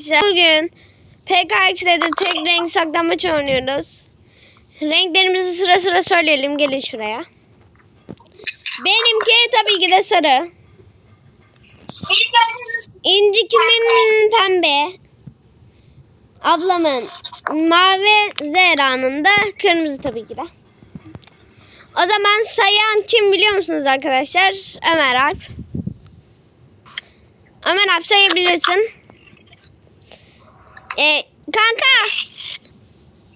Bugün PKX'de de tek renk saklambaç oynuyoruz. Renklerimizi sıra sıra söyleyelim. Gelin şuraya. Benimki tabii ki de sarı. İnci kimin pembe. Ablamın mavi. Zehra'nın da kırmızı tabii ki de. O zaman sayan kim biliyor musunuz arkadaşlar? Ömer Alp. Ömer Alp sayabilirsin. E, kanka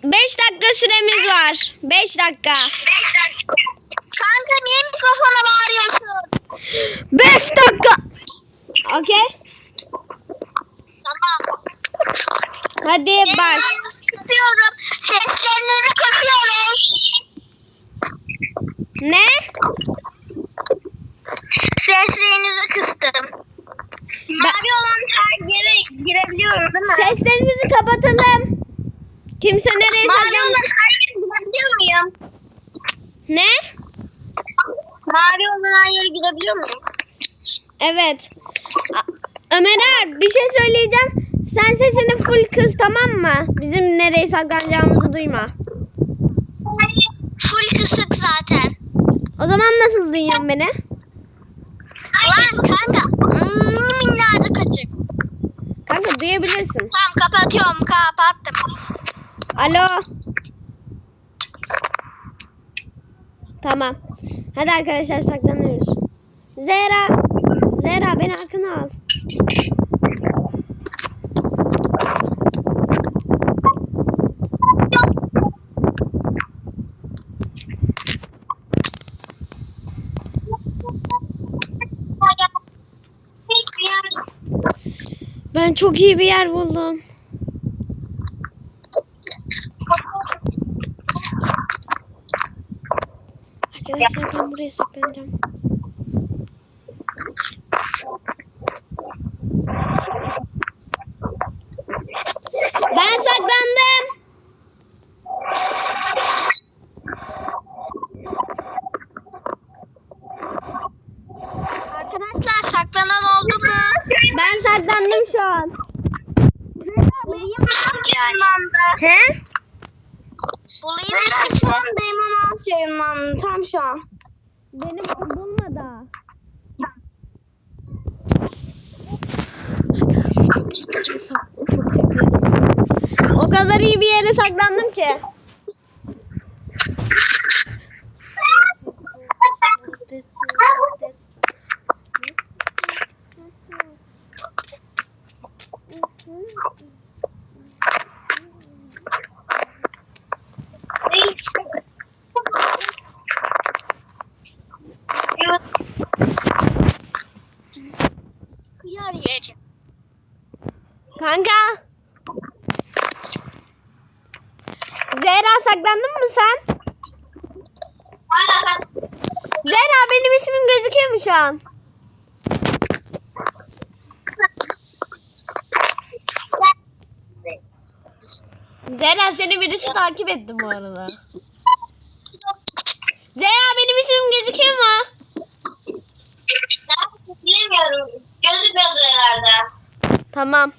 5 dakika süremiz var. 5 dakika. Kanka niye mikrofona bağırıyorsun? 5 dakika. Okey. Tamam. Hadi baş. Kısıyorum. Seslerinizi kısıyorum. Ne? Seslerinizi kıstım. Mavi olan her yere girebiliyorum değil mi? Seslerimizi kapatalım. Kimse nereye Mavi saklan... olan her yere girebiliyor muyum? Ne? Mavi olan her yere girebiliyor muyum? Evet. A- Ömer bir şey söyleyeceğim. Sen sesini full kız tamam mı? Bizim nereye saklanacağımızı duyma. Full kısık zaten. O zaman nasıl duyuyorsun beni? Lan kanka. Kanka duyabilirsin. Tamam kapatıyorum kapattım. Alo. Tamam. Hadi arkadaşlar saklanıyoruz. Zehra. Zehra beni arkana al. Çok iyi bir yer buldum. Arkadaşlar ben buraya saklanacağım. Ben saklandım. Arkadaşlar saklanan oldu mu? Ben saklandım şu an. Bulayım yani? He? Bulayım mısın? Şu an Damon House yayınlandı tam şu an. Benim bulma da. O kadar iyi bir yere saklandım ki. Kıyar yiyeceğim. Kanka. Zehra saklandın mı sen? Hala bak. Zehra benim ismim gözüküyor mu şu an? Zehra seni birisi takip etti bu arada. Zehra benim ismim gözüküyor mu? Bilemiyorum. Gözükmüyordur herhalde. Tamam.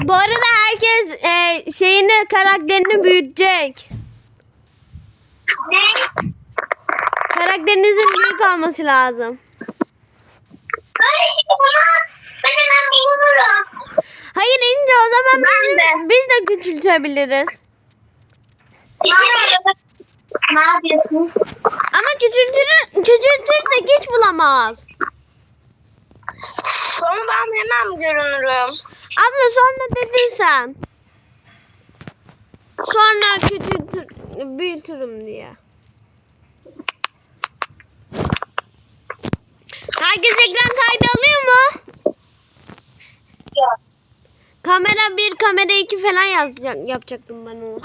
Bu arada herkes e, şeyini karakterini büyütecek. Ne? Karakterinizin büyük olması lazım. Olmaz. Ben hemen bulurum. Hayır ince o zaman biz, Ben biz de küçültebiliriz. Ne yapıyorsunuz? Ama küçültür, küçültürsek hiç bulamaz. Sonra ben hemen görünürüm. Abla sonra dedin sen. Sonra küçültür, büyütürüm diye. Herkes ekran kaydı alıyor mu? Yok. Kamera 1, kamera 2 falan yazacak, yapacaktım ben onu.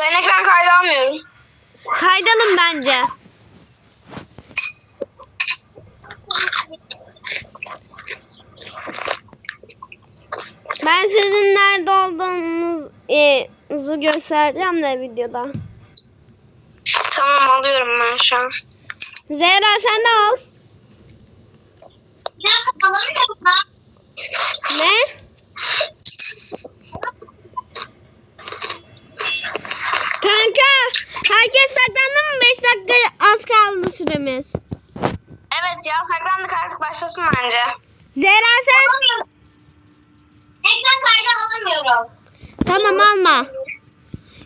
Ben ekran kaydı almıyorum. Kaydalım bence. Ben sizin nerede olduğunuzu göstereceğim de videoda. Tamam. Tamam alıyorum ben şu an. Zehra sen de al. Ya alamıyorum ben. Ne? Kanka herkes saklandı mı? 5 dakika az kaldı süremiz. Evet ya saklandık artık başlasın bence. Zehra sen? Ekran kaydı alamıyorum. Tamam alma.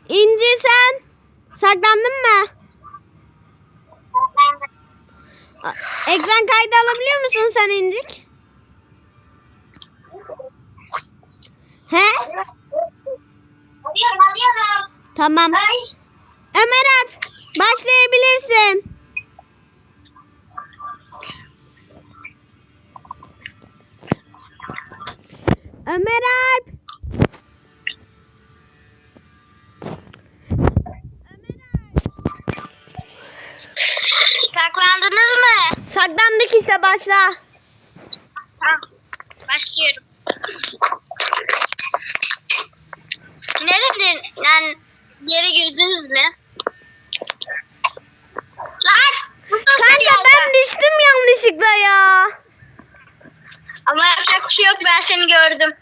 İnci sen? Saklandın mı? Ekran kaydı alabiliyor musun sen İncik? He? Alıyorum alıyorum. Tamam. Ay. Ömer Alp başlayabilirsin. Ömer Alp. Saklandık işte başla. Tamam. Başlıyorum. Nereden yere girdiniz mi? Lan! Kanka ben düştüm yanlışlıkla ya. Ama yapacak bir şey yok ben seni gördüm.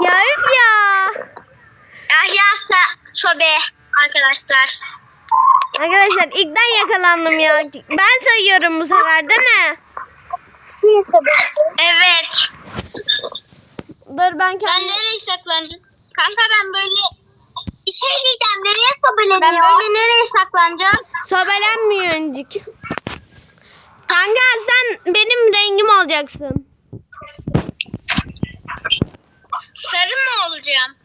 Ya üf ya. Yahya Sobe arkadaşlar. Arkadaşlar ilkten yakalandım ya. Ben sayıyorum bu sefer değil mi? Evet. Dur ben Ben kendim... nereye saklanacağım? Kanka ben böyle bir şey diyeceğim. Nereye sobeleniyor? Ben böyle nereye saklanacağım? Sobelenmiyor öncük. Kanka sen benim rengim olacaksın. Sarı mı olacağım?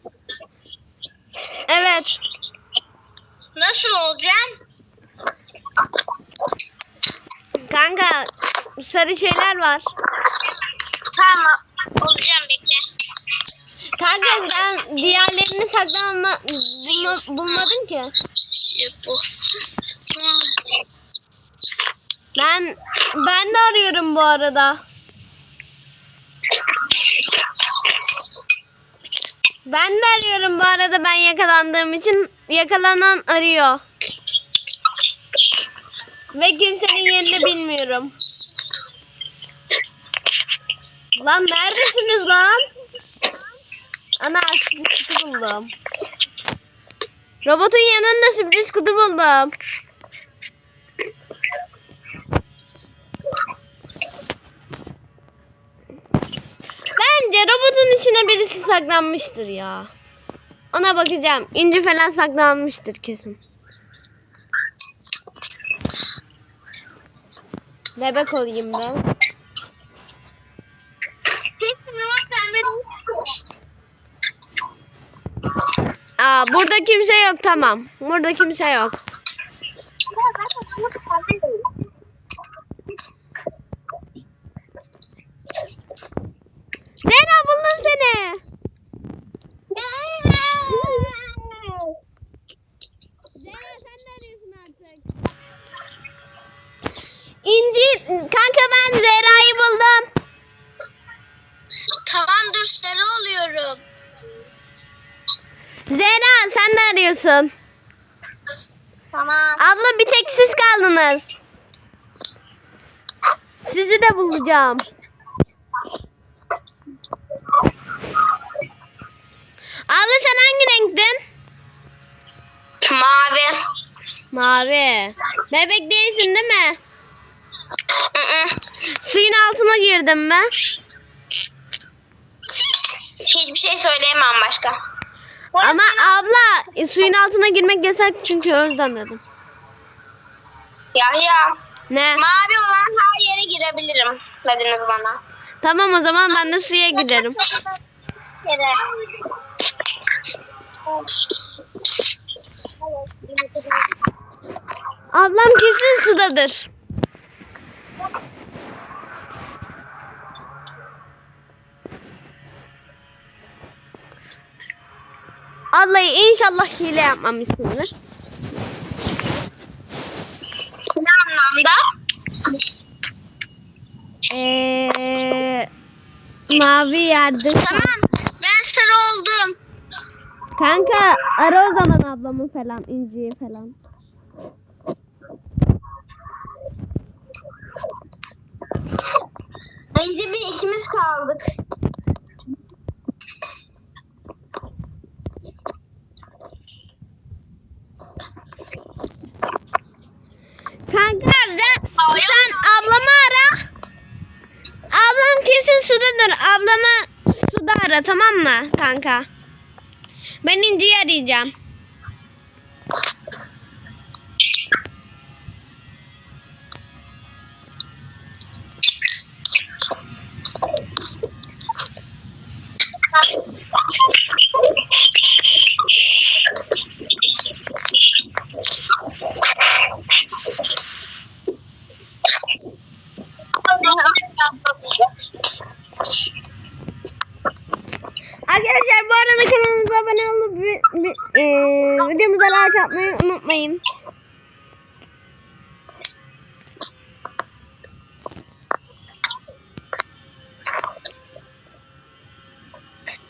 Evet. Nasıl olacağım? Kanka sarı şeyler var. Tamam. Olacağım bekle. Kanka sen diğerlerini saklanma bulma, bulmadın ki. Şey bu. Ben ben de arıyorum bu arada. Ben de arıyorum bu arada ben yakalandığım için yakalanan arıyor. Ve kimsenin yerini bilmiyorum. Lan neredesiniz lan? Ana sürpriz kutu buldum. Robotun yanında sürpriz kutu buldum. Bence robotun içine birisi saklanmıştır ya. Ona bakacağım. İnci falan saklanmıştır kesin. Bebek olayım ben. Aa, burada kimse yok tamam. Burada kimse yok. Arıyorsun? Tamam. Abla bir tek siz kaldınız. Sizi de bulacağım. Abla sen hangi renktin? Mavi. Mavi. Bebek değilsin değil mi? Suyun altına girdin mi? Hiçbir şey söyleyemem başka. Ama abla e, suyun altına girmek yasak çünkü özlem dedim. Yahya. Ne? Mavi olan her yere girebilirim dediniz bana. Tamam o zaman ben de suya giderim. Yere. Ablam kesin sudadır. Vallahi inşallah hile yapmamışsındır. Ne anlamda? Ee, mavi yerde. Tamam ben sarı oldum. Kanka ara o zaman ablamı falan inciyi falan. İnci bir ikimiz kaldık. Tamam mı kanka? Ben İnci'yi arayacağım. Like atmayı unutmayın.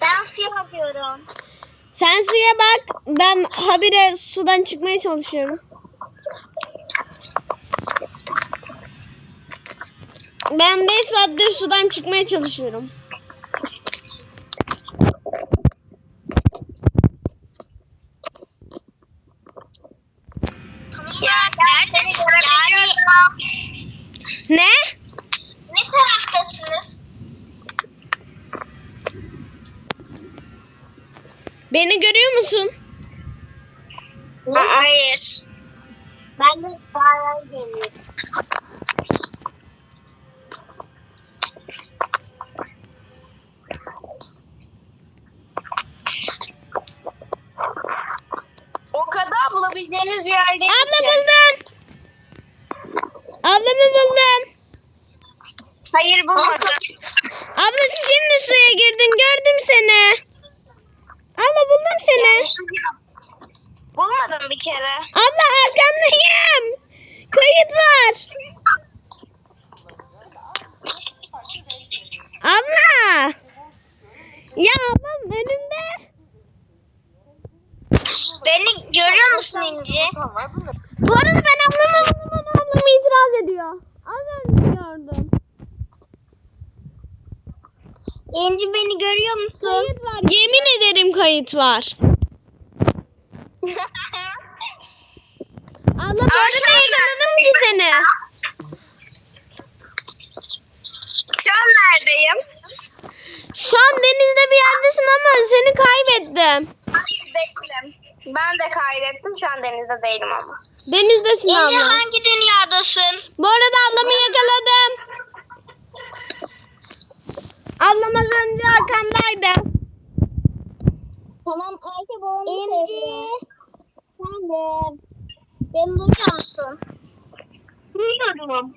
Ben suya bakıyorum. Sen suya bak. Ben habire sudan çıkmaya çalışıyorum. Ben 5 saattir sudan çıkmaya çalışıyorum. Ya nerede yani Ne? ne taraftasınız? Beni görüyor musun? Hayır. Ben de bayağı geliyorum. O kadar bulabileceğiniz bir yer değil Abla buldum. Ablamı buldum. Hayır bulmadım. Abla şimdi suya girdin gördüm seni. Abla buldum seni. Bulmadım bir kere. Abla arkandayım. Kayıt var. Abla. Ya ablam önümde. Beni görüyor musun İnci? Bu arada ben ablamı buldum ama ablam itiraz ediyor. Az önce gördüm. İnci beni görüyor musun? Kayıt var. Yemin ederim kayıt var. Bu arada yakaladım ki seni. Şu an neredeyim? Şu an denizde bir yerdesin ama seni kaybettim. Hiç değilim. Ben de kaydettim. Şu an denizde değilim ama. Denizdesin abla. hangi dünyadasın? Bu arada ablamı yakaladım. Ablam az önce arkamdaydı. Tamam Ayşe onu İnci. Sen de. Beni duyuyor musun? Duyuyorum.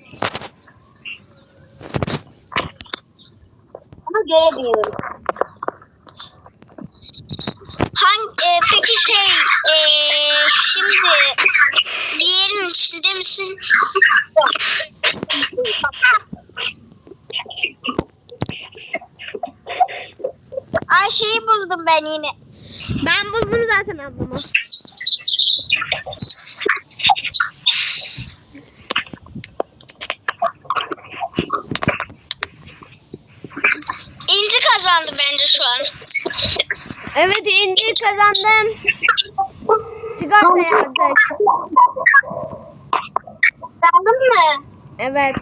Ama göremiyorum. Hangi, e, peki şey, e, şimdi bir yerin içinde misin? Ayşe'yi buldum ben yine. Ben buldum zaten ablamı. İnci kazandı bence şu an. Evet İnci kazandın. Sigortayı artık. Kazandın mı? Evet.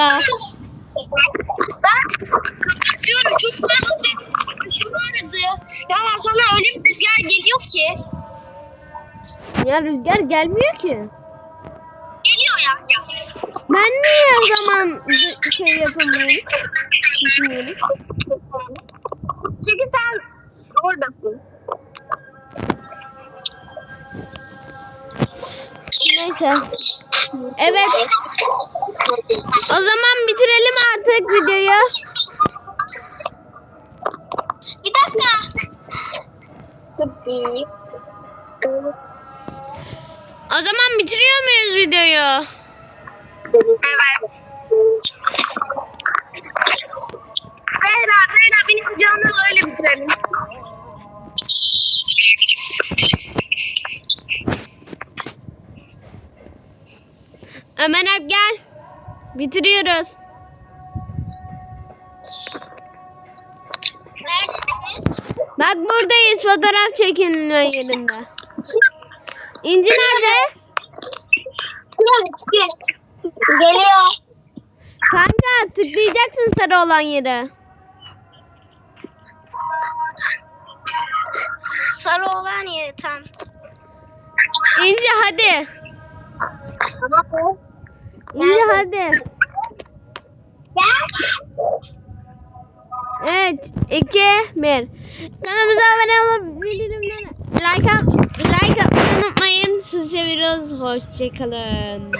Arada. Ben kapatıyorum. Çok fazla. Başım ağrıdı. Ya sana öyle bir rüzgar geliyor ki. Ya rüzgar gelmiyor ki. Geliyor ya. ya. Ben niye o zaman şey yapamıyorum? Düşünüyorum. Çünkü sen oradasın. Neyse. Evet. O zaman bitirelim artık videoyu. Bir dakika. O zaman bitiriyor muyuz videoyu? Evet. Zehra, Zehra beni kucağına öyle bitirelim. Ömer Alp gel. Bitiriyoruz. Neredesiniz? Bak buradayız fotoğraf çekilme yerinde. İnci nerede? Geliyor. Kanka tıklayacaksın sarı olan yere. Sarı olan yeri tam. İnci hadi. Tamam. İnci hadi. Evet. 2 1. Kanalımıza abone olup bildirimleri like, like atmayı unutmayın. Sizi seviyoruz. Hoşçakalın.